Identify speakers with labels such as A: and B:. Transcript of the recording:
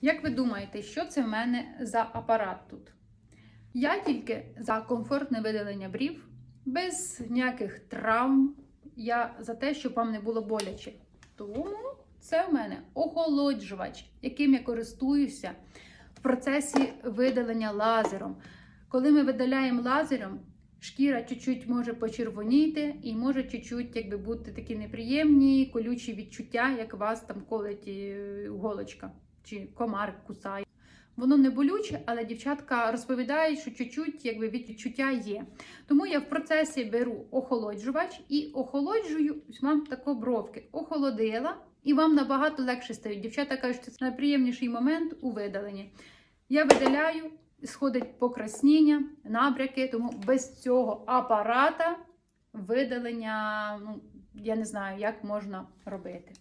A: Як ви думаєте, що це в мене за апарат тут? Я тільки за комфортне видалення брів, без ніяких травм. Я за те, щоб вам не було боляче. Тому це в мене охолоджувач, яким я користуюся в процесі видалення лазером. Коли ми видаляємо лазером, шкіра чуть-чуть може почервоніти і може чуть-чуть бути такі неприємні, колючі відчуття, як вас там колить е, голочка чи комар кусає. Воно не болюче, але дівчатка розповідають, що чуть-чуть якби відчуття є. Тому я в процесі беру охолоджувач і охолоджую вам тако бровки. Охолодила, і вам набагато легше стають. Дівчата кажуть, що це найприємніший момент у видаленні. Я видаляю, сходить покрасніння, набряки, тому без цього апарата видалення, ну, я не знаю, як можна робити.